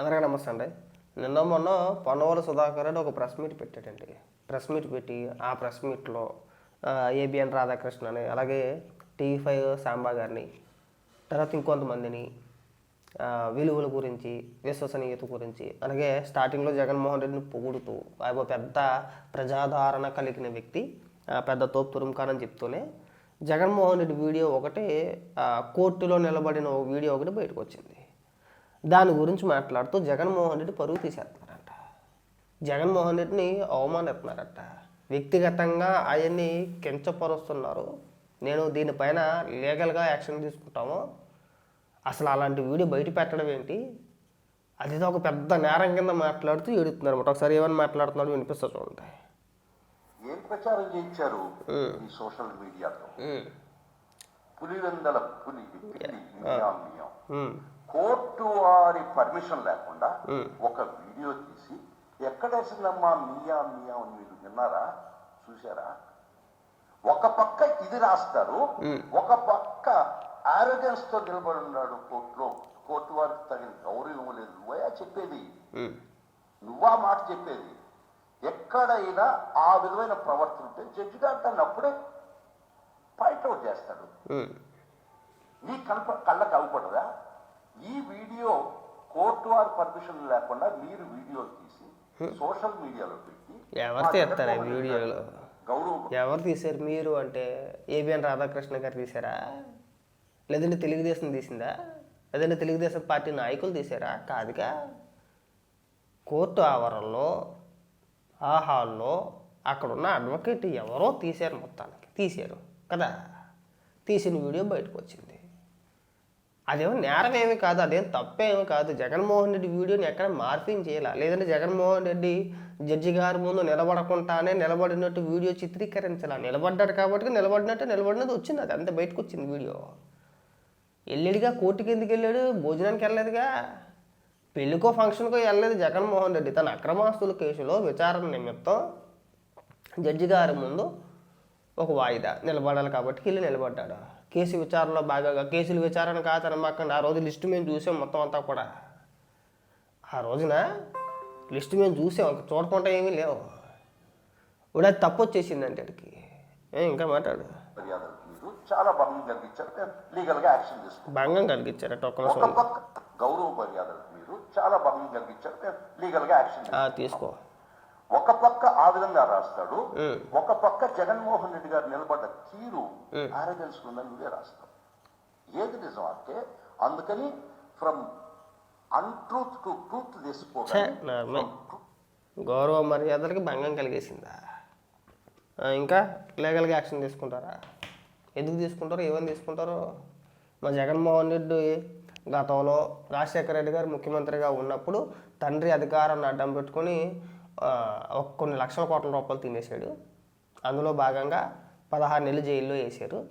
అందరికీ నమస్తే అండి. నిన్న మొన్న పొన్నవల సుధాకర్ అని ఒక ప్రెస్ మీట్ పెట్టాడండి. ప్రెస్ మీట్ పెట్టి ఆ ప్రెస్ మీట్లో ఏబిఎన్ రాధాకృష్ణ అని అలాగే టీవీ ఫైవ్ సాంబా గారిని తర్వాత ఇంకొంతమందిని విలువల గురించి విశ్వసనీయత గురించి అలాగే స్టార్టింగ్లో జగన్మోహన్ రెడ్డిని పొగుడుతూ ఆయన పెద్ద ప్రజాదరణ కలిగిన వ్యక్తి పెద్ద తోపు తురుముఖాన్ చెప్తూనే జగన్మోహన్ రెడ్డి వీడియో ఒకటి కోర్టులో నిలబడిన ఒక వీడియో ఒకటి బయటకు వచ్చింది. దాని గురించి మాట్లాడుతూ జగన్మోహన్ రెడ్డి పరుగు తీసేస్తున్నారంట జగన్మోహన్ రెడ్డిని అవమానిస్తున్నారట వ్యక్తిగతంగా ఆయన్ని కించపరుస్తున్నారు. నేను దీనిపైన లీగల్గా యాక్షన్ తీసుకుంటాము. అసలు అలాంటి వీడియో బయట పెట్టడం ఏంటి? అది ఒక పెద్ద నేరం కింద మాట్లాడుతూ ఏడుతున్నారు అనమాట ఒకసారి ఏమని మాట్లాడుతున్నాడు వినిపిస్తా చూడండి. ఏం ప్రచారం చేయించారు. ఈ సోషల్ మీడియాతో పులివెందల పులి కోర్టు వారి పర్మిషన్ లేకుండా. ఒక వీడియో తీసి ఎక్కడేసిందమ్మా మియా మియా అని మీరు విన్నారా? చూసారా ఒక పక్క ఇది రాస్తారు. ఒక పక్క ఆరోగ్యన్స్తో నిలబడి ఉన్నాడు కోర్టులో. కోర్టు వారికి తగిన గౌరవం ఇవ్వలేదు. నువ్వయా చెప్పేది. నువ్వా మాట చెప్పేది? ఎక్కడైనా ఆ విధమైన ప్రవర్తన ఉంటే జడ్జి గారు అప్పుడే పాయింట్అవుట్ చేస్తాడు. నీ కల్ప కళ్ళకు అవ్వకూడదా ఈ వీడియో కోర్టు వారి పర్మిషన్ లేకుండా మీరు వీడియో తీసి సోషల్ మీడియాలో పెట్టి ఎవరు తీస్తారు వీడియోలో? గౌరవం ఎవరు తీశారు మీరు అంటే ఏబిఎన్ రాధాకృష్ణ గారు తీశారా? లేదంటే తెలుగుదేశం తీసిందా? లేదంటే తెలుగుదేశం పార్టీ నాయకులు తీశారా? కాదుగా. కోర్టు ఆవరణలో ఆ హాల్లో అక్కడ ఉన్న అడ్వకేట్ ఎవరో తీశారు మొత్తానికి. తీశారు కదా? తీసిన వీడియో బయటకు వచ్చింది. అదేమో నేరం ఏమీ కాదు అదేం తప్పేమీ కాదు. జగన్మోహన్ రెడ్డి వీడియోని ఎక్కడ మార్పింగ్ చేయాలా? లేదంటే జగన్మోహన్ రెడ్డి జడ్జి గారి ముందు నిలబడకుండానే నిలబడినట్టు వీడియో చిత్రీకరించాల? నిలబడ్డాడు కాబట్టి నిలబడినట్టు నిలబడినది వచ్చింది. అది అంత బయటకు వచ్చింది వీడియో. వెళ్ళాడుగా కోర్టుకి ఎందుకు వెళ్ళాడు? భోజనానికి వెళ్ళలేదుగా. పెళ్ళికో ఫంక్షన్కో వెళ్ళలేదు జగన్మోహన్ రెడ్డి. తన అక్రమాస్తుల కేసులో విచారణ నిమిత్తం జడ్జి గారి ముందు ఒక వాయిదా. నిలబడాలి కాబట్టి వెళ్ళి నిలబడ్డాడు? కేసు విచారణలో బాగా కేసుల విచారణ కాదనమాకండి. ఆ రోజు లిస్టు మేము చూసాం మొత్తం అంతా కూడా. ఆ రోజున లిస్టు మేము చూసాం. చూడకుండా ఏమీ లేవు. ఇప్పుడు అది తప్పు వచ్చేసిందంటే అడికి ఇంకా మాట్లాడు. చాలా భంగం కలిగించారు. లీగల్గా యాక్షన్ తీసుకుంటాం భంగం పక్క గౌరవ మర్యాదలు మీరు చాలా భంగం కలిగించారు. లీగల్గా యాక్షన్ తీసుకో. ఒక పక్క ఆ విధంగా రాస్తాడు. ఒక పక్క జగన్మోహన్ రెడ్డి గారు నిలబడ్డ తీరు. ఆరోగ్యన్స్ ఉందని నువ్వే రాస్తావు. ఏది నిజం అంటే అందుకని ఫ్రమ్ అన్ట్రూత్ టు ట్రూత్ తీసుకోవాలి గౌరవ మర్యాదలకి భంగం కలిగేసిందా? ఇంకా లీగల్గా యాక్షన్ తీసుకుంటారా? ఎందుకు తీసుకుంటారు? ఏమని తీసుకుంటారు? మా జగన్మోహన్ రెడ్డి గతంలో రాజశేఖర రెడ్డి గారు ముఖ్యమంత్రిగా ఉన్నప్పుడు తండ్రి అధికారాన్ని అడ్డం పెట్టుకొని ఒక కొన్ని లక్షల కోట్ల రూపాయలు తినేశాడు అందులో భాగంగా పదహారు నెలలు జైల్లో వేశారు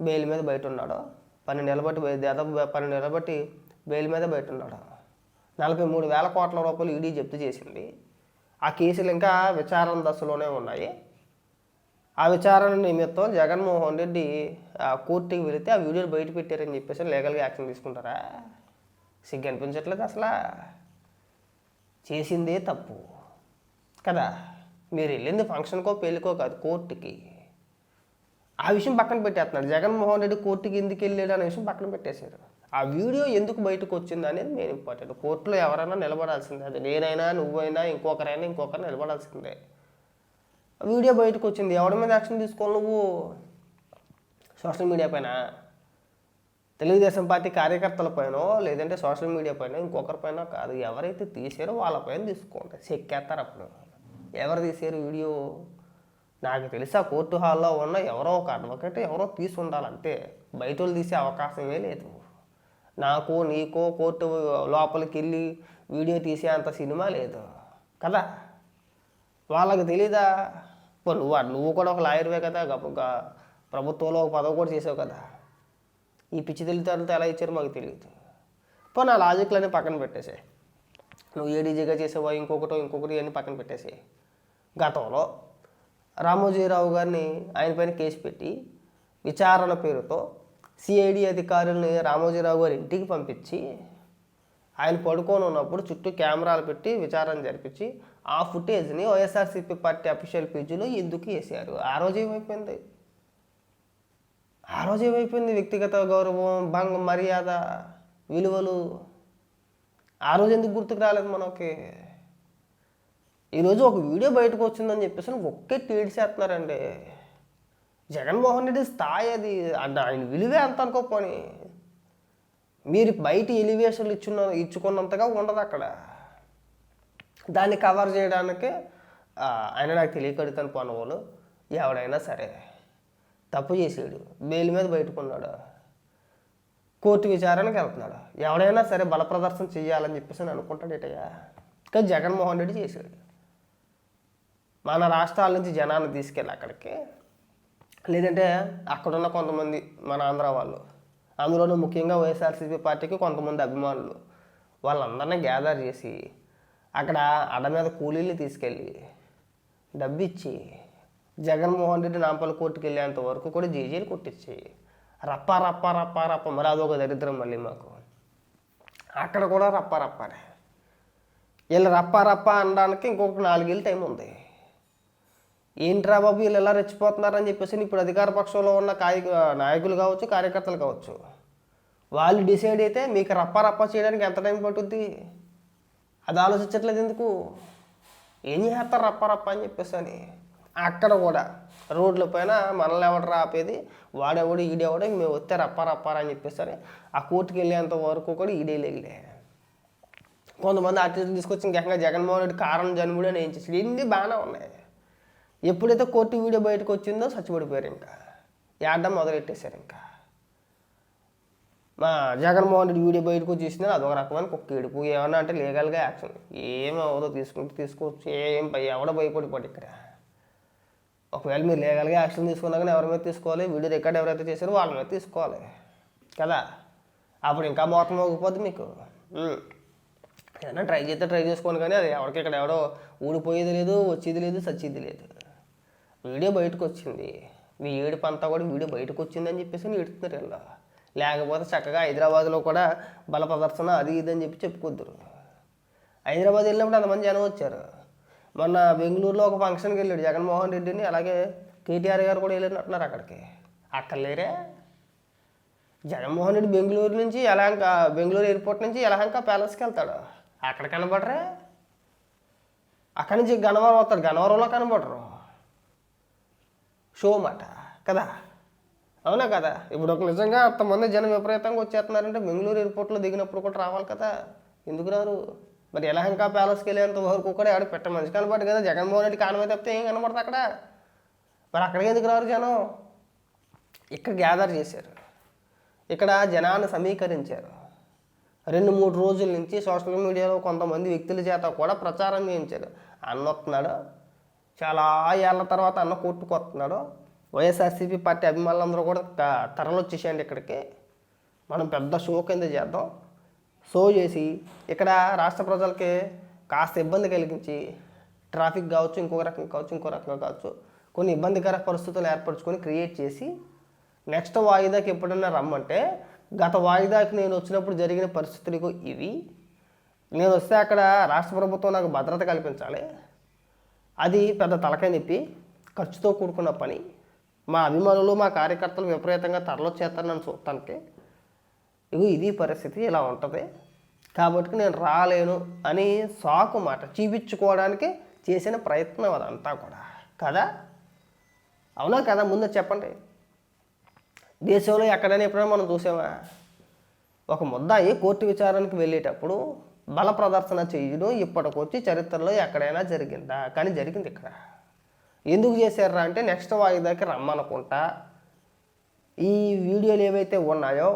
బెయిల్ మీద బయట ఉన్నాడు పన్నెండు నెలలు బట్టి దాదాపు పన్నెండు నెలల బట్టి బెయిల్ మీద బయట ఉన్నాడు నలభై మూడు వేల కోట్ల రూపాయలు ఈడీ జప్తు చేసింది. ఆ కేసులు ఇంకా విచారణ దశలోనే ఉన్నాయి. ఆ విచారణ నిమిత్తం జగన్మోహన్ రెడ్డి ఆ కోర్టుకి వెళితే ఆ వీడియోలు బయట పెట్టారని చెప్పేసి లీగల్గా యాక్షన్ తీసుకుంటారా? సిగ్గు అనిపించట్లేదు అసలు. చేసిందే తప్పు. కదా? మీరు వెళ్ళింది ఫంక్షన్కో పెళ్ళికో కాదు కోర్టుకి. ఆ విషయం పక్కన పెట్టేస్తున్నారు జగన్మోహన్ రెడ్డి కోర్టుకి ఎందుకు వెళ్ళాడు అనే విషయం పక్కన పెట్టేశారు ఆ వీడియో ఎందుకు బయటకు వచ్చింది అనేది మెయిన్ ఇంపార్టెంట్ కోర్టులో ఎవరైనా నిలబడాల్సిందే. అది నేనైనా నువ్వైనా ఇంకొకరైనా ఇంకొకరు నిలబడాల్సిందే. ఆ వీడియో బయటకు వచ్చింది. ఎవరి మీద యాక్షన్ తీసుకోవాలి నువ్వు? సోషల్ మీడియా పైన? తెలుగుదేశం పార్టీ కార్యకర్తల పైన లేదంటే సోషల్ మీడియా పైన ఇంకొకరి పైన కాదు. ఎవరైతే తీసారో వాళ్ళ పైన తీసుకోండి. చెక్కేస్తారు అప్పుడు. ఎవరు తీసారు వీడియో? నాకు తెలిసి ఆ కోర్టు హాల్లో ఉన్న ఎవరో ఒక అడ్వకేట్ ఎవరో తీసుండాలంటే బయట వాళ్ళు తీసే అవకాశమే లేదు. నాకు నీకో కోర్టు లోపలికి వెళ్ళి వీడియో తీసే అంత సినిమా లేదు. కదా? వాళ్ళకి తెలీదా? పో నువ్వు నువ్వు కూడా ఒక లాయర్వే కదా? ప్రభుత్వంలో ఒక పదవి కూడా చేసావు కదా? ఈ పిచ్చి తెలివితేటలతో ఎలా ఇచ్చారో మాకు తెలియదు పో నా లాజిక్లన్నీ పక్కన పెట్టేసే నువ్వు ఏడీజీగా చేసేవా ఇంకొకటో ఇంకొకటి అన్నీ పక్కన పెట్టేసి గతంలో రామోజీరావు గారిని ఆయన పైన కేసు పెట్టి విచారణ పేరుతో సిఐడి అధికారుల్ని రామోజీరావు గారి ఇంటికి పంపించి ఆయన పడుకొని ఉన్నప్పుడు చుట్టూ కెమెరాలు పెట్టి విచారణ జరిపించి ఆ ఫుటేజ్ని వైఎస్ఆర్సీపీ పార్టీ అఫీషియల్ పేజీలో ఎందుకు వేసారు ఆ రోజు ఏమైపోయింది? ఆ రోజు ఏమైపోయింది? వ్యక్తిగత గౌరవం భంగ మర్యాద విలువలు ఆ రోజు ఎందుకు గుర్తుకు రాలేదు మనకి? ఈరోజు ఒక వీడియో బయటకు వచ్చిందని చెప్పేసి ఒక్కే ట్వీట్ చేస్తున్నారండి జగన్మోహన్ రెడ్డి స్థాయి అది అంటే ఆయన విలువే అంత అనుకోపోని. మీరు బయట ఎలివేషన్లు ఇచ్చున్న ఇచ్చుకున్నంతగా ఉండదు అక్కడ. దాన్ని కవర్ చేయడానికి ఆయన నాకు తెలియకడుతాను పనువులు ఎవడైనా సరే తప్పు చేసాడు బెయిల్ మీద బయటకున్నాడు కోర్టు విచారణకి వెళ్తున్నాడు ఎవడైనా సరే బలప్రదర్శన చేయాలని చెప్పేసి అని అనుకుంటాడు ఏటయ్యా కానీ జగన్మోహన్ రెడ్డి చేశాడు మన రాష్ట్రాల నుంచి జనాన్ని తీసుకెళ్ళి అక్కడికి. లేదంటే అక్కడున్న కొంతమంది మన ఆంధ్ర వాళ్ళు అందులోనూ ముఖ్యంగా వైఎస్ఆర్సీపీ పార్టీకి కొంతమంది అభిమానులు వాళ్ళందరినీ గ్యాదర్ చేసి అక్కడ అడ మీద కూలీలు తీసుకెళ్ళి డబ్బిచ్చి జగన్మోహన్ రెడ్డి నాంపల్లి కోర్టుకు వెళ్ళేంత వరకు కూడా జేజీలు కొట్టించి రప్ప రప్ప రప్ప రప్ప. మరి అదొక దరిద్రం మళ్ళీ మాకు. అక్కడ కూడా రప్ప రప్పనే. వీళ్ళు రప్ప రప్ప అనడానికి ఇంకొక నాలుగేళ్ళు టైం ఉంది. ఏంట్రా బాబు వీళ్ళు ఎలా రెచ్చిపోతున్నారని చెప్పేసి ఇప్పుడు అధికార పక్షంలో ఉన్న కాయ నాయకులు కావచ్చు కార్యకర్తలు కావచ్చు వాళ్ళు డిసైడ్ అయితే మీకు రప్ప రప్ప చేయడానికి ఎంత టైం పట్టుద్ది? అది ఆలోచించట్లేదు ఎందుకు? ఏం చేస్తారు రప్ప రప్ప అని చెప్పేసి అని. అక్కడ కూడా రోడ్ల పైన మనల్ని ఎవడరా ఆపేది? వాడెవడు ఈడెవడు? మేము వస్తే రప్ప రప్పారా అని చెప్పేసి అని ఆ కోర్టుకి వెళ్ళేంత వరకు కూడా ఈడే లేగలే కొంతమంది ఆర్టిస్టులు తీసుకొచ్చి ఇంకేకంగా జగన్మోహన్ రెడ్డి కారణం జన్ముడు అని ఏం చేసి ఇన్ని బాగానే ఉన్నాయి. ఎప్పుడైతే కోర్టు వీడియో బయటకు వచ్చిందో చచ్చిపడిపోయారు ఇంకా ఏడడం మొదలెట్టేశారు ఇంకా. మా జగన్మోహన్ రెడ్డి వీడియో బయటకు వచ్చేసింది అదొక రకమైన కుక్క ఏడుపు. ఏమన్నా అంటే లీగల్గా యాక్షన్. ఏం అవ్వదో తీసుకుంటే తీసుకోవచ్చు ఏం భయ ఎవడ భయపడిపోడు ఇక్కడ. ఒకవేళ మీరు లీగల్గా యాక్షన్ తీసుకున్నా కానీ ఎవరి మీద తీసుకోవాలి? వీడియో రికార్డ్ ఎవరైతే చేశారో వాళ్ళ మీద తీసుకోవాలి. కదా? అప్పుడు ఇంకా మోతం మోగిపోద్ది మీకు. ఏదైనా ట్రై చేస్తే ట్రై చేసుకోండి కానీ అది ఎవరికి ఇక్కడ ఎవడో ఊడిపోయేది లేదు వచ్చేది లేదు సచ్చేది లేదు. వీడియో బయటకు వచ్చింది మీ ఏడుపు అంతా కూడా వీడియో బయటకు వచ్చింది అని చెప్పేసి ఏడుతున్నారు ఇలా లేకపోతే చక్కగా హైదరాబాద్లో కూడా బల ప్రదర్శన అది ఇది అని చెప్పి చెప్పుకొద్దురు హైదరాబాద్ వెళ్ళినప్పుడు అంతమంది జనం వచ్చారు. మొన్న బెంగళూరులో ఒక ఫంక్షన్కి వెళ్ళాడు జగన్మోహన్ రెడ్డిని. అలాగే కేటీఆర్ గారు కూడా వెళ్ళినట్టున్నారు అక్కడికి. అక్కడ లేరే. జగన్మోహన్ రెడ్డి బెంగళూరు నుంచి యలహంక బెంగళూరు ఎయిర్పోర్ట్ నుంచి యలహంక ప్యాలెస్కి వెళ్తాడు. అక్కడ కనబడరే. అక్కడి నుంచి గన్నవరం వస్తాడు. గన్నవరంలో కనబడరు. షో మాట కదా? అవునా కదా? ఇప్పుడు ఒక నిజంగా అంతమంది జనం విపరీతంగా వచ్చేస్తున్నారంటే బెంగళూరు ఎయిర్పోర్ట్లో దిగినప్పుడు కూడా రావాలి కదా? ఎందుకు రారు? మరి ఎలహంకా ప్యాలెస్కి వెళ్ళేంత వరకు కూడా ఆడ పెట్ట మంచి కనబడి కదా? జగన్మోహన్ రెడ్డి కానమే తప్పితే ఏం కనబడదు అక్కడ? మరి అక్కడికి ఎందుకు రారు జనం? ఇక్కడ గ్యాదర్ చేశారు. ఇక్కడ జనాన్ని సమీకరించారు. రెండు మూడు రోజుల నుంచి సోషల్ మీడియాలో కొంతమంది వ్యక్తుల చేత కూడా ప్రచారం చేయించారు. అన్న వస్తున్నాడు చాలా ఏళ్ళ తర్వాత అన్న కొట్టుకొస్తున్నాడు వైఎస్ఆర్సీపీ పార్టీ అభిమానులందరూ కూడా తరలొచ్చేసేయండి ఇక్కడికి. మనం పెద్ద షో కింద చేద్దాం. షో చేసి ఇక్కడ రాష్ట్ర ప్రజలకి కాస్త ఇబ్బంది కలిగించి ట్రాఫిక్ కావచ్చు ఇంకో రకంగా కావచ్చు ఇంకో రకంగా కావచ్చు కొన్ని ఇబ్బందికర పరిస్థితులు ఏర్పరచుకొని క్రియేట్ చేసి నెక్స్ట్ వాయిదాకి ఎప్పుడైనా రమ్మంటే గత వాయిదాకి నేను వచ్చినప్పుడు జరిగిన పరిస్థితులు ఇవి. నేను వస్తే అక్కడ రాష్ట్ర ప్రభుత్వం నాకు భద్రత కల్పించాలి. అది పెద్ద తలకాయ నొప్పి ఖర్చుతో కూడుకున్న పని. మా అభిమానులు మా కార్యకర్తలు విపరీతంగా తరలొచ్చేస్తారు నన్ను చూడటానికి ఇగో ఇది పరిస్థితి ఇలా ఉంటుంది. కాబట్టి నేను రాలేను అని సాకు మాట చూపించుకోవడానికి చేసిన ప్రయత్నం అదంతా కూడా. కదా? అవునా కదా? ముందు చెప్పండి. దేశంలో ఎక్కడైనా ఎప్పుడైనా మనం చూసామా? ఒక ముద్దాయి కోర్టు విచారణకు వెళ్ళేటప్పుడు బల ప్రదర్శన చేయడం ఇప్పటికొచ్చి చరిత్రలో ఎక్కడైనా జరిగిందా? కానీ జరిగింది ఇక్కడ. ఎందుకు చేశారా అంటే నెక్స్ట్ వాయిదాకి రమ్మనుకుంటా. ఈ వీడియోలు ఏవైతే ఉన్నాయో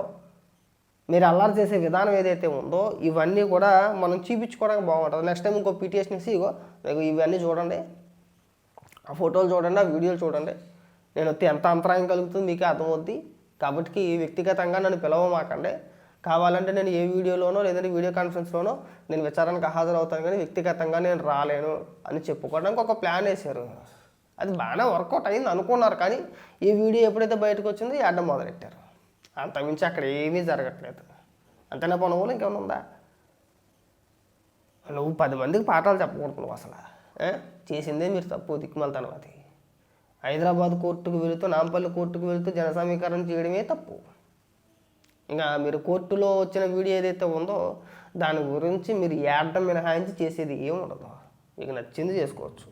మీరు అల్లరి చేసే విధానం ఏదైతే ఉందో ఇవన్నీ కూడా మనం చూపించుకోవడానికి బాగుంటుంది. నెక్స్ట్ టైం ఇంకో పిటిఎస్ని ఇసి ఇగో ఇవన్నీ చూడండి. ఆ ఫోటోలు చూడండి ఆ వీడియోలు చూడండి. నేను ఎంత అంతరాయం కలుగుతుంది మీకే అర్థమవుద్ది. కాబట్టి వ్యక్తిగతంగా నన్ను పిలవమాకండి. కావాలంటే నేను ఏ వీడియోలోనో లేదంటే వీడియో కాన్ఫరెన్స్లోనో నేను విచారానికి హాజరవుతాను కానీ వ్యక్తిగతంగా నేను రాలేను అని చెప్పుకోవడానికి ఒక ప్లాన్ వేశారు. అది బాగానే వర్కౌట్ అయింది అనుకున్నారు కానీ ఈ వీడియో ఎప్పుడైతే బయటకు వచ్చిందో ఆడడం మొదలెట్టారు. అంతకుమించి అక్కడ ఏమీ జరగట్లేదు. అంతేనా పనులు ఇంకేమైనా ఉందా? నువ్వు పది మందికి పాఠాలు చెప్పకూడదు నువ్వు అసలు చేసిందే మీరు తప్పు దిక్కుమలతనం అది. హైదరాబాద్ కోర్టుకు వెళుతూ నాంపల్లి కోర్టుకు వెళుతూ జనసమీకరణ చేయడమే తప్పు. ఇంకా మీరు కోర్టులో వచ్చిన వీడియో ఏదైతే ఉందో దాని గురించి మీరు ఏడడం మినహాయించి చేసేది ఏం ఉండదు. మీకు నచ్చింది చేసుకోవచ్చు.